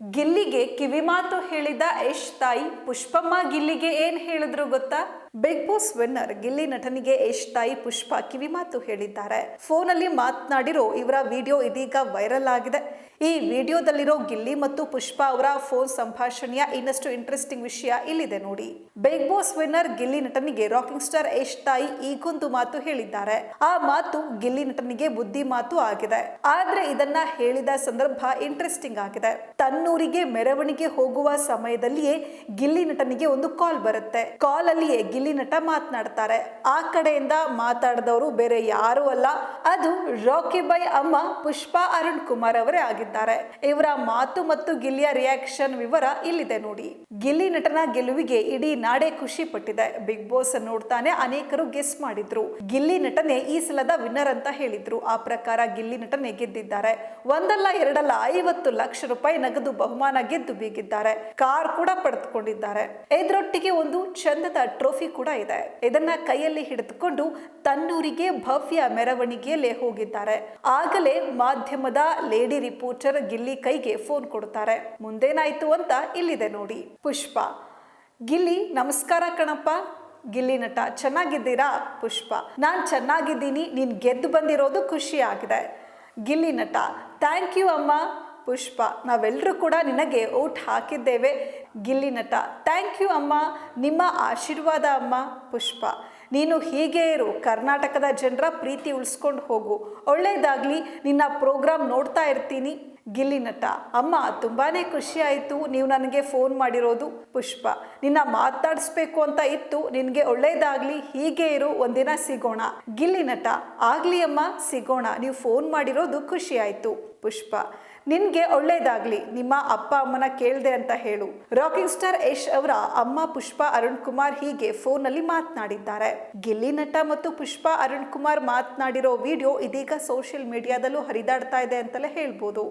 ಗಿಲ್ಲಿಗೆ ಕಿವಿಮಾತು ಹೇಳಿದ ಯಶ್ ತಾಯಿ ಪುಷ್ಪಮ್ಮ ಗಿಲ್ಲಿಗೆ ಏನ್ ಹೇಳಿದ್ರು ಗೊತ್ತಾ? ಬಿಗ್ ಬಾಸ್ ವಿನ್ನರ್ ಗಿಲ್ಲಿ ನಟನಿಗೆ ಯಶ್ ತಾಯಿ ಪುಷ್ಪ ಕಿವಿಮಾತು ಹೇಳಿದ್ದಾರೆ. ಫೋನ್ ಅಲ್ಲಿ ಮಾತನಾಡಿರೋ ಇವರ ವಿಡಿಯೋ ಇದೀಗ ವೈರಲ್ ಆಗಿದೆ. ಈ ವಿಡಿಯೋದಲ್ಲಿರೋ ಗಿಲ್ಲಿ ಮತ್ತು ಪುಷ್ಪ ಅವರ ಫೋನ್ ಸಂಭಾಷಣೆಯ ಇನ್ನಷ್ಟು ಇಂಟ್ರೆಸ್ಟಿಂಗ್ ವಿಷಯ ಇಲ್ಲಿದೆ ನೋಡಿ. ಬಿಗ್ ಬಾಸ್ ವಿನ್ನರ್ ಗಿಲ್ಲಿ ನಟನಿಗೆ ರಾಕಿಂಗ್ ಸ್ಟಾರ್ ಯಶ್ ತಾಯಿ ಈಗೊಂದು ಮಾತು ಹೇಳಿದ್ದಾರೆ. ಆ ಮಾತು ಗಿಲ್ಲಿ ನಟನಿಗೆ ಬುದ್ಧಿ ಮಾತು ಆಗಿದೆ. ಆದ್ರೆ ಇದನ್ನ ಹೇಳಿದ ಸಂದರ್ಭ ಇಂಟ್ರೆಸ್ಟಿಂಗ್ ಆಗಿದೆ. ತನ್ನೂರಿಗೆ ಮೆರವಣಿಗೆ ಹೋಗುವ ಸಮಯದಲ್ಲಿಯೇ ಗಿಲ್ಲಿ ನಟನಿಗೆ ಒಂದು ಕಾಲ್ ಬರುತ್ತೆ. ಕಾಲ್ ಅಲ್ಲಿಯೇ ಗಿಲ್ಲಿ ನಟ ಮಾತನಾಡ್ತಾರೆ. ಆ ಕಡೆಯಿಂದ ಮಾತಾಡಿದವರು ಬೇರೆ ಯಾರು ಅಲ್ಲ. ಅದು ರಾಕಿ ಬೈ ಅಮ್ಮ ಪುಷ್ಪಾ ಅರುಣ್ ಕುಮಾರ್ ಅವರೇ ಆಗಿದ್ದಾರೆ. ಇವರ ಮಾತು ಮತ್ತು ಗಿಲ್ಲಿಯ ರಿಯಾಕ್ಷನ್ ವಿವರ ಇಲ್ಲಿದೆ ನೋಡಿ. ಗಿಲ್ಲಿ ನಟನ ಗೆಲುವಿಗೆ ಇಡೀ ನಾಡೇ ಖುಷಿ ಪಟ್ಟಿದೆ. ಬಿಗ್ ಬಾಸ್ ನೋಡ್ತಾನೆ ಅನೇಕರು ಗೆಸ್ ಮಾಡಿದ್ರು. ಗಿಲ್ಲಿ ನಟನೆ ಈ ಸಲದ ವಿನ್ನರ್ ಅಂತ ಹೇಳಿದ್ರು. ಆ ಪ್ರಕಾರ ಗಿಲ್ಲಿ ನಟನೆ ಗೆದ್ದಿದ್ದಾರೆ. ಒಂದಲ್ಲ, ಎರಡಲ್ಲ, ಐವತ್ತು ಲಕ್ಷ ರೂಪಾಯಿ ನಗದು ಬಹುಮಾನ ಗೆದ್ದು ಬೀಗಿದ್ದಾರೆ. ಕಾರ್ ಕೂಡ ಪಡೆದುಕೊಂಡಿದ್ದಾರೆ. ಇದರೊಟ್ಟಿಗೆ ಒಂದು ಚಂದದ ಟ್ರೋಫಿ ಕೂಡ ಇದೆ. ಇದನ್ನ ಕೈಯಲ್ಲಿ ಹಿಡಿದುಕೊಂಡು ತನ್ನೂರಿಗೆ ಭವ್ಯ ಮೆರವಣಿಗೆಯಲ್ಲೇ ಹೋಗಿದ್ದಾರೆ. ಆಗಲೇ ಮಾಧ್ಯಮದ ಲೇಡಿ ರಿಪೋರ್ಟರ್ ಗಿಲ್ಲಿ ಕೈಗೆ ಫೋನ್ ಕೊಡುತ್ತಾರೆ. ಮುಂದೇನಾಯ್ತು ಅಂತ ಇಲ್ಲಿದೆ ನೋಡಿ. ಪುಷ್ಪ. ಗಿಲ್ಲಿ, ನಮಸ್ಕಾರ ಕಣಪ್ಪ. ಗಿಲ್ಲಿ ನಟ, ಚೆನ್ನಾಗಿದ್ದೀರಾ? ಪುಷ್ಪ. ನಾನು ಚೆನ್ನಾಗಿದ್ದೀನಿ. ನೀನು ಗೆದ್ದು ಬಂದಿರೋದು ಖುಷಿ ಆಗಿದೆ. ಗಿಲ್ಲಿ ನಟ, ಥ್ಯಾಂಕ್ ಯು ಅಮ್ಮ. ಪುಷ್ಪ. ನಾವೆಲ್ಲರೂ ಕೂಡ ನಿನಗೆ ಓಟ್ ಹಾಕಿದ್ದೇವೆ. ಗಿಲ್ಲಿ ನಟ. ಥ್ಯಾಂಕ್ ಯು ಅಮ್ಮ. ನಿಮ್ಮ ಆಶೀರ್ವಾದ ಅಮ್ಮ ಪುಷ್ಪ. ನೀನು ಹೀಗೆ ಇರು. ಕರ್ನಾಟಕದ ಜನರ ಪ್ರೀತಿ ಉಳಿಸ್ಕೊಂಡು ಹೋಗು. ಒಳ್ಳೆಯದಾಗಲಿ ನಿನ್ನ ಪ್ರೋಗ್ರಾಮ್ ನೋಡ್ತಾ ಇರ್ತೀನಿ. ಗಿಲ್ಲಿ ನಟ. ಅಮ್ಮ ತುಂಬಾ ಖುಷಿಯಾಯಿತು ನೀವು ನನಗೆ ಫೋನ್ ಮಾಡಿರೋದು ಪುಷ್ಪ. ನಿನ್ನ ಮಾತಾಡಿಸ್ಬೇಕು ಅಂತ ಇತ್ತು. ನಿನಗೆ ಒಳ್ಳೇದಾಗ್ಲಿ. ಹೀಗೆ ಇರು. ಒಂದಿನ ಸಿಗೋಣ. ಗಿಲ್ಲಿ ನಟ. ಆಗಲಿ ಅಮ್ಮ, ಸಿಗೋಣ. ನೀವು ಫೋನ್ ಮಾಡಿರೋದು ಖುಷಿಯಾಯಿತು ಪುಷ್ಪ. ನಿನ್ಗೆ ಒಳ್ಳೇದಾಗ್ಲಿ, ನಿಮ್ಮ ಅಪ್ಪ ಅಮ್ಮನ ಕೇಳಿದೆ ಅಂತ ಹೇಳು. ರಾಕಿಂಗ್ ಸ್ಟಾರ್ ಯಶ್ ಅವರ ಅಮ್ಮ ಪುಷ್ಪಾ ಅರುಣ್ ಕುಮಾರ್ ಹೀಗೆ ಫೋನ್ನಲ್ಲಿ ಮಾತನಾಡಿದ್ದಾರೆ. ಗಿಲ್ಲಿ ನಟ ಮತ್ತು ಪುಷ್ಪಾ ಅರುಣ್ ಕುಮಾರ್ ಮಾತನಾಡಿರೋ ವಿಡಿಯೋ ಇದೀಗ ಸೋಷಿಯಲ್ ಮೀಡಿಯಾದಲ್ಲೂ ಹರಿದಾಡ್ತಾ ಇದೆ ಅಂತಲೇ ಹೇಳ್ಬೋದು.